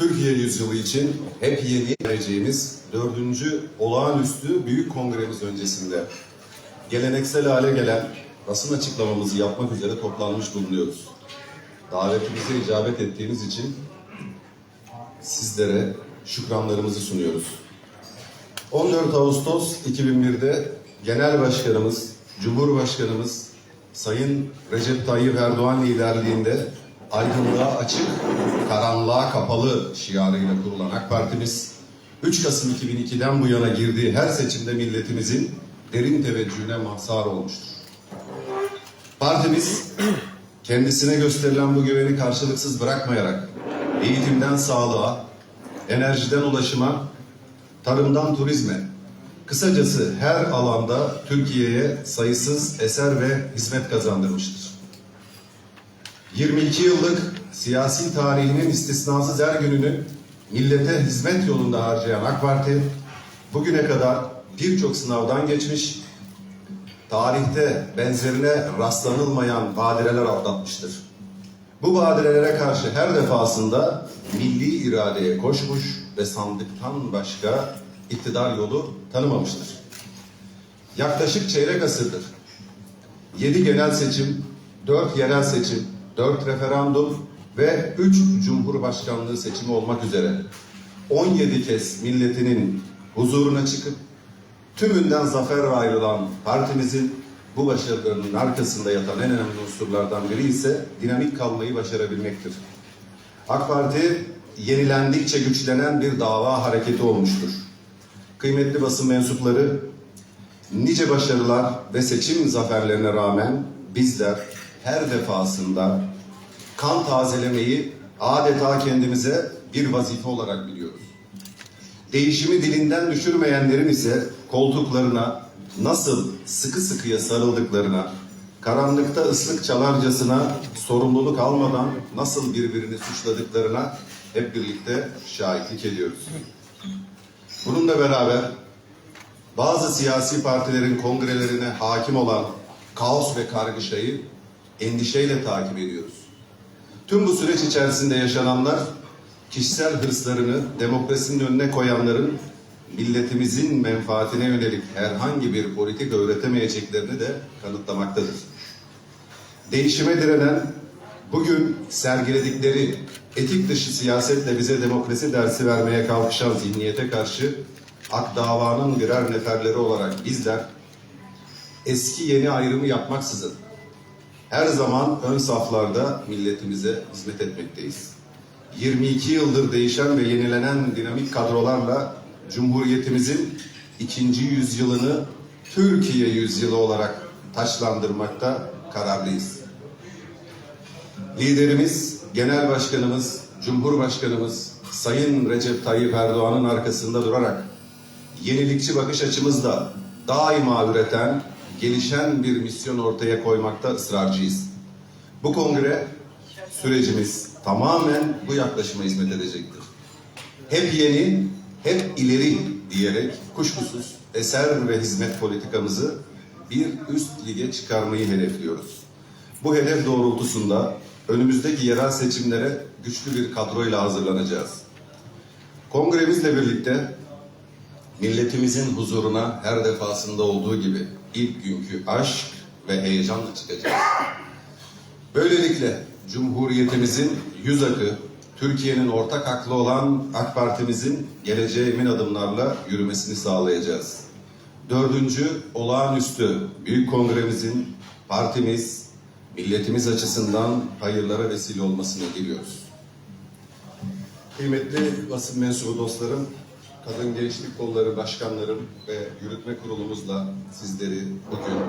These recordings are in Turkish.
Türkiye yüzyılı için hep yeni vereceğimiz dördüncü olağanüstü büyük kongremiz öncesinde geleneksel hale gelen basın açıklamamızı yapmak üzere toplanmış bulunuyoruz. Davetimize icabet ettiğiniz için sizlere şükranlarımızı sunuyoruz. 14 Ağustos 2001'de Genel Başkanımız, Cumhurbaşkanımız Sayın Recep Tayyip Erdoğan liderliğinde aydınlığa açık, karanlığa kapalı şiarıyla kurulan AK Partimiz 3 Kasım 2002'den bu yana girdiği her seçimde milletimizin derin teveccühüne mazhar olmuştur. Partimiz kendisine gösterilen bu güveni karşılıksız bırakmayarak eğitimden sağlığa, enerjiden ulaşıma, tarımdan turizme, kısacası her alanda Türkiye'ye sayısız eser ve hizmet kazandırmıştır. 22 yıllık siyasi tarihinin istisnasız her gününü millete hizmet yolunda harcayan AK Parti, bugüne kadar birçok sınavdan geçmiş, tarihte benzerine rastlanılmayan badireler atlatmıştır. Bu badirelere karşı her defasında milli iradeye koşmuş ve sandıktan başka iktidar yolu tanımamıştır. Yaklaşık çeyrek asırdır. 7 genel seçim, 4 yerel seçim, 4 referandum ve 3 cumhurbaşkanlığı seçimi olmak üzere 17 kez milletinin huzuruna çıkıp tümünden zafer ayrılan partimizin bu başarılarının arkasında yatan en önemli unsurlardan biri ise dinamik kalmayı başarabilmektir. AK Parti yenilendikçe güçlenen bir dava hareketi olmuştur. Kıymetli basın mensupları, nice başarılar ve seçim zaferlerine rağmen bizler her defasında kan tazelemeyi adeta kendimize bir vazife olarak biliyoruz. Değişimi dilinden düşürmeyenlerin ise koltuklarına nasıl sıkı sıkıya sarıldıklarına, karanlıkta ıslık çalarcasına sorumluluk almadan nasıl birbirini suçladıklarına hep birlikte şahitlik ediyoruz. Bununla beraber bazı siyasi partilerin kongrelerine hakim olan kaos ve kargaşayı endişeyle takip ediyoruz. Tüm bu süreç içerisinde yaşananlar kişisel hırslarını demokrasinin önüne koyanların milletimizin menfaatine yönelik herhangi bir politika öğretemeyeceklerini de kanıtlamaktadır. Değişime direnen, bugün sergiledikleri etik dışı siyasetle bize demokrasi dersi vermeye kalkışan zihniyete karşı ak davanın birer neferleri olarak bizler eski yeni ayrımı yapmaksızın her zaman ön saflarda milletimize hizmet etmekteyiz. 22 yıldır değişen ve yenilenen dinamik kadrolarla Cumhuriyetimizin ikinci yüzyılını Türkiye yüzyılı olarak taçlandırmakta kararlıyız. Liderimiz, Genel Başkanımız, Cumhurbaşkanımız Sayın Recep Tayyip Erdoğan'ın arkasında durarak yenilikçi bakış açımızla daima üreten, gelişen bir misyon ortaya koymakta ısrarcıyız. Bu kongre sürecimiz tamamen bu yaklaşıma hizmet edecektir. Hep yeni, hep ileri diyerek kuşkusuz eser ve hizmet politikamızı bir üst lige çıkarmayı hedefliyoruz. Bu hedef doğrultusunda önümüzdeki yerel seçimlere güçlü bir kadroyla hazırlanacağız. Kongremizle birlikte milletimizin huzuruna her defasında olduğu gibi ilk günkü aşk ve heyecanla çıkacağız. Böylelikle Cumhuriyetimizin yüz akı, Türkiye'nin ortak aklı olan AK Parti'mizin geleceğe emin adımlarla yürümesini sağlayacağız. Dördüncü olağanüstü Büyük Kongremizin partimiz, milletimiz açısından hayırlara vesile olmasını diliyoruz. Kıymetli basın mensubu dostlarım, Kadın Gençlik Kolları Başkanlarım ve Yürütme Kurulumuzla sizleri bugün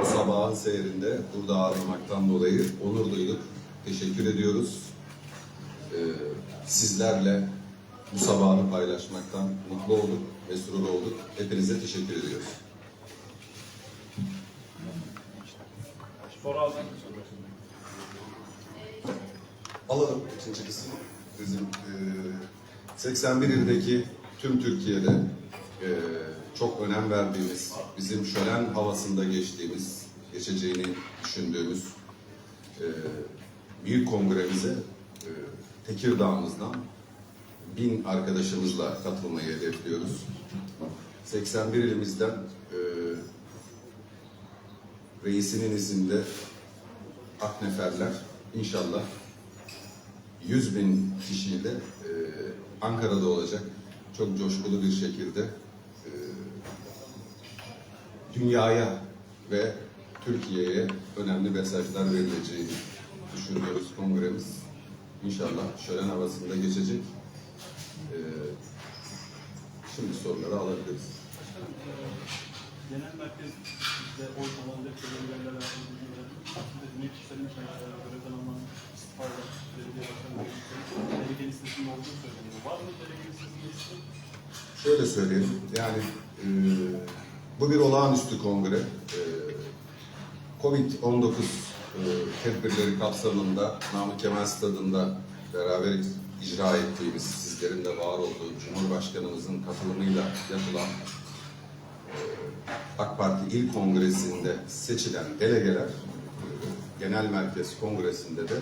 bu sabahın seyrinde burada ağırlamaktan dolayı onur duyduk. Teşekkür ediyoruz. Ee, sizlerle bu sabahı paylaşmaktan mutlu olduk ve surur olduk. Hepinize teşekkür ediyoruz. Soru. Alalım ikinci kısmı. Bizim e, 81 ildeki tüm Türkiye'de e, çok önem verdiğimiz, bizim şölen havasında geçtiğimiz, geçeceğini düşündüğümüz e, büyük kongremize e, Tekirdağ'ımızdan bin arkadaşımızla katılmayı hedefliyoruz. 81 ilimizden e, reisinin izinde akneferler inşallah 100 bin kişiyle e, Ankara'da olacak. Çok coşkulu bir şekilde e, dünyaya ve Türkiye'ye önemli mesajlar verileceğini düşünüyoruz kongremiz. İnşallah şölen havasında geçecek. E, şimdi soruları alabiliriz. Başkanım, eee, genel merkez bizde oy kullanacak belediyelerle alakalı bilgi verelim. Şimdi Cüneyt Çiftler'in eee, görevden alınan istifayla belediye başkanı delege listesinde olduğu. Var mı? Şöyle söyleyeyim, yani e, bu bir olağanüstü kongre. E, Covid-19 e, tedbirleri kapsamında Namık Kemal Stadı'nda beraber icra ettiğimiz, sizlerin de var olduğu Cumhurbaşkanımızın katılımıyla yapılan e, AK Parti İl Kongresi'nde seçilen delegeler e, Genel Merkez Kongresi'nde de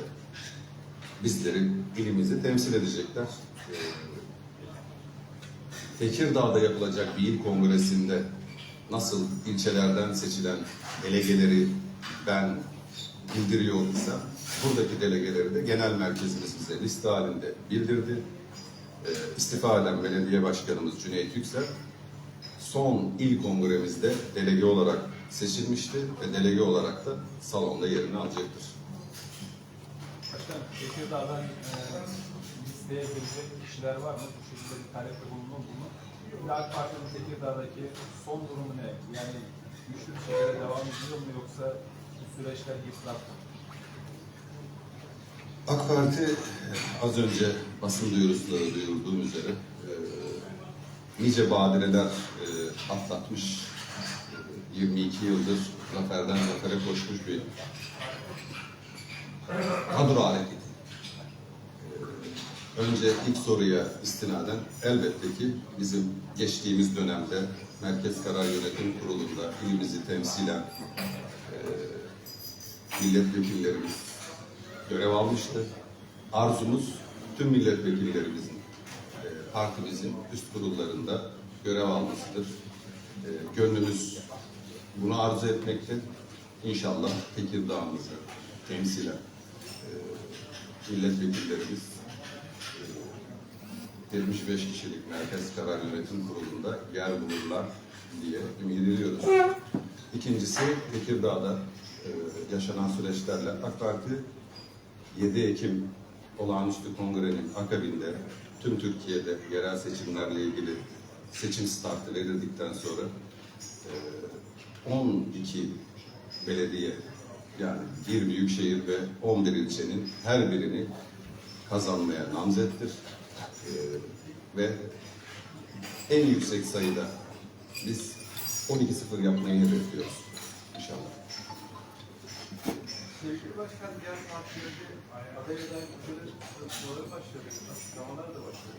bizleri, ilimizi temsil edecekler. E, Tekirdağ'da yapılacak bir il kongresinde nasıl ilçelerden seçilen delegeleri ben bildiriyor buradaki delegeleri de genel merkezimiz bize liste halinde bildirdi. İstifa eden belediye başkanımız Cüneyt Yüksel son il kongremizde delege olarak seçilmişti ve delege olarak da salonda yerini alacaktır. Başkanım, Tekirdağ'dan e, listeye girecek kişiler var mı? Bu şekilde bir talepte bulunur mu? Şimdi AK Parti'nin Tekirdağ'daki son durumu ne? Yani güçlü bir şekilde devam ediyor mu yoksa bu süreçler yıprattı mı? AK Parti e, az önce basın duyurusunda da duyurduğum üzere e, nice badireler e, atlatmış, e, 22 yıldır zaferden zafere koşmuş bir kadro hareketi. E, önce ilk soruya istinaden elbette ki bizim geçtiğimiz dönemde Merkez Karar Yönetim Kurulu'nda ilimizi temsilen e, milletvekillerimiz görev almıştı. Arzumuz tüm milletvekillerimizin, e, partimizin üst kurullarında görev almasıdır. E, gönlümüz bunu arzu etmekte. İnşallah Tekirdağ'ımızı temsilen milletvekillerimiz e, 75 kişilik Merkez Karar Yönetim Kurulu'nda yer bulurlar diye ümit ediyoruz. İkincisi Tekirdağ'da e, yaşanan süreçlerle AK Parti 7 Ekim olağanüstü kongrenin akabinde tüm Türkiye'de yerel seçimlerle ilgili seçim startı verildikten sonra e, 12 belediye yani bir büyükşehir ve 11 ilçenin her birini kazanmaya namzettir. E, ve en yüksek sayıda biz 12-0 yapmayı hedefliyoruz inşallah. Sevgili Başkan diğer partilerde aday adaylıkları sınavları başladı, açıklamalar da başladı.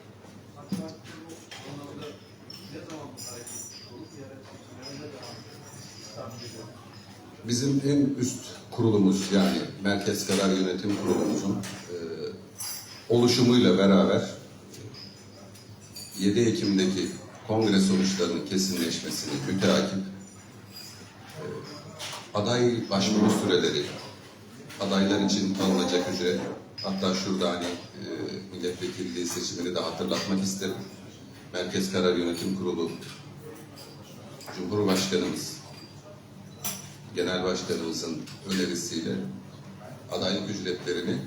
Parti bu konuda ne zaman bu hareket olup yerel seçimlere ne zaman tahmin ediyor? Bizim en üst kurulumuz yani Merkez Karar Yönetim Kurulumuzun e, oluşumuyla beraber 7 Ekim'deki kongre sonuçlarının kesinleşmesini müteakip e, aday başvuru süreleri, adaylar için alınacak ücret, hatta şurada hani e, milletvekilliği seçimini de hatırlatmak isterim. Merkez Karar Yönetim Kurulu Cumhurbaşkanımız Genel Başkanımızın önerisiyle adaylık ücretlerini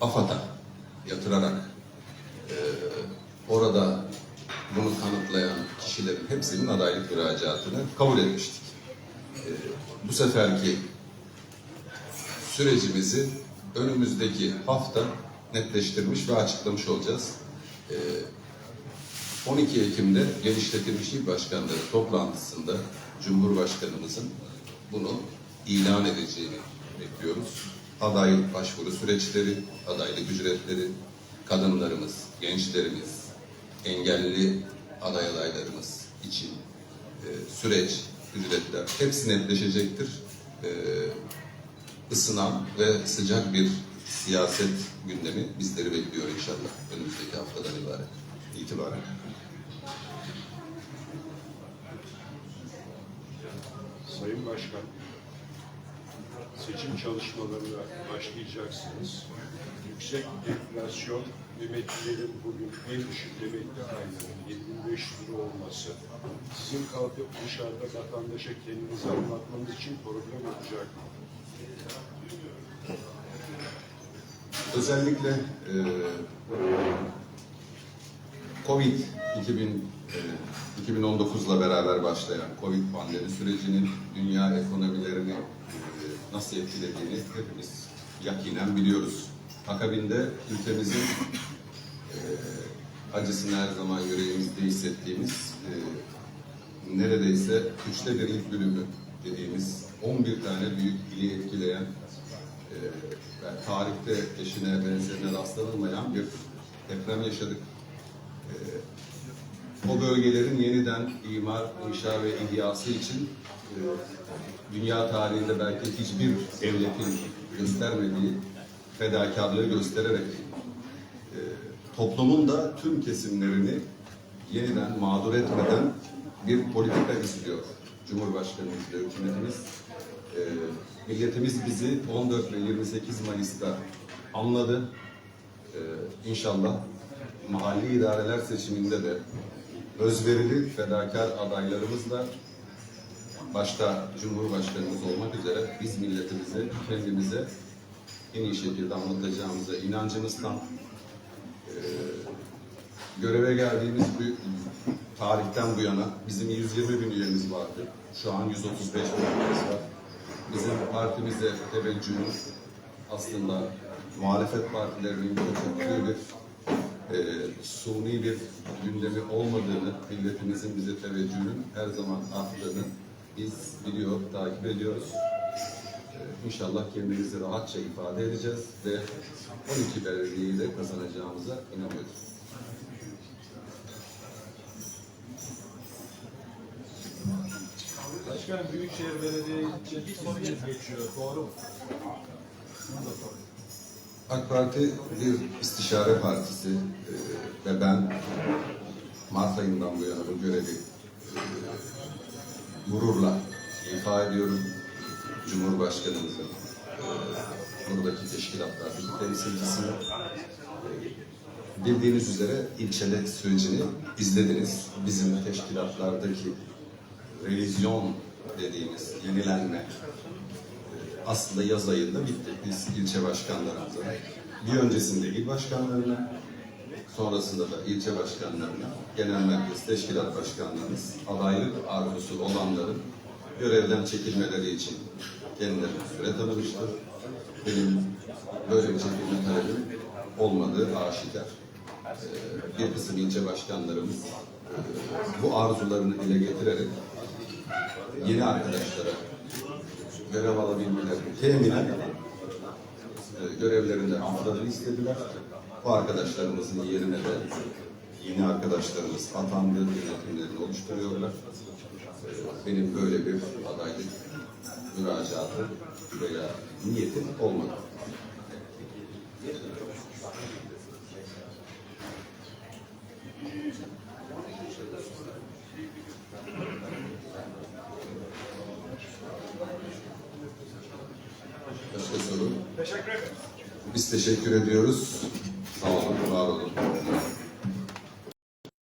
AFAD'a yatırarak eee, orada bunu kanıtlayan kişilerin hepsinin adaylık müracaatını kabul etmiştik. Eee, bu seferki sürecimizi önümüzdeki hafta netleştirmiş ve açıklamış olacağız. Eee 12 Ekim'de genişletilmiş il başkanları toplantısında Cumhurbaşkanımızın bunu ilan edeceğini bekliyoruz. Aday başvuru süreçleri, adaylık ücretleri, kadınlarımız, gençlerimiz, engelli aday adaylarımız için e, süreç, ücretler hepsi netleşecektir. E, ısınan ve sıcak bir siyaset gündemi bizleri bekliyor inşallah önümüzdeki haftadan ibaret. itibaren. Sayın Başkan, seçim çalışmalarına başlayacaksınız. Yüksek enflasyon, emeklilerin bugün en düşük emekli aylarının 75 lira olması, sizin kalkıp dışarıda vatandaşa kendinizi anlatmanız için problem olacak. Özellikle e, Covid 2000, e, 2019'la beraber başlayan Covid pandemi sürecinin dünya ekonomilerini e, nasıl etkilediğini hepimiz yakinen biliyoruz. Akabinde ülkemizin e, acısını her zaman yüreğimizde hissettiğimiz e, neredeyse üçte birlik bölümü dediğimiz 11 tane büyük ili etkileyen e, tarihte eşine benzerine rastlanılmayan bir deprem yaşadık. O bölgelerin yeniden imar, inşa ve ihyası için e, dünya tarihinde belki hiçbir devletin göstermediği fedakarlığı göstererek e, toplumun da tüm kesimlerini yeniden mağdur etmeden bir politika izliyor Cumhurbaşkanımız ve hükümetimiz. E, milletimiz bizi 14 ve 28 Mayıs'ta anladı. E, inşallah mahalli idareler seçiminde de özverili, fedakar adaylarımızla başta Cumhurbaşkanımız olmak üzere biz milletimize, kendimize en iyi şekilde anlatacağımıza inancımız tam. Ee, göreve geldiğimiz bu tarihten bu yana bizim 120 bin üyemiz vardı. Şu an 135 bin üyemiz var. Bizim partimize teveccühümüz aslında muhalefet partilerinin köpüklüğü bir e, suni bir gündemi olmadığını, milletimizin bize teveccühünün her zaman arttığını biz biliyor, takip ediyoruz. Ee, İnşallah kendimizi rahatça ifade edeceğiz ve 12 belediyeyi de kazanacağımıza inanıyoruz. Başkanım Büyükşehir Belediye geçiyor. Doğru mu? Bunu da sorayım. AK Parti bir istişare partisi ee, ve ben Mart ayından bu yana bu görevi gururla ifa ediyorum. Cumhurbaşkanımızın ee, buradaki teşkilatlardaki temsilcisini bildiğiniz üzere ilçede sürecini izlediniz. Bizim teşkilatlardaki revizyon dediğimiz yenilenme aslında yaz ayında bitti. Biz ilçe başkanlarımıza, bir öncesinde il başkanlarına, sonrasında da ilçe başkanlarına, genel merkez teşkilat başkanlarımız, adaylık arzusu olanların görevden çekilmeleri için kendilerine süre tanımıştır. Benim böyle bir çekilme talebim olmadığı aşikar. Ee, Bir kısım ilçe başkanlarımız e, bu arzularını dile getirerek yeni arkadaşlara görev alabilmelerini teminen e, görevlerinden almalarını istediler. Bu arkadaşlarımızın yerine de yeni arkadaşlarımız atandı, yönetimlerini oluşturuyorlar. E, Benim böyle bir adaylık müracaatı veya niyetim olmadı. Başka soru? Teşekkür ederim. Biz teşekkür ediyoruz.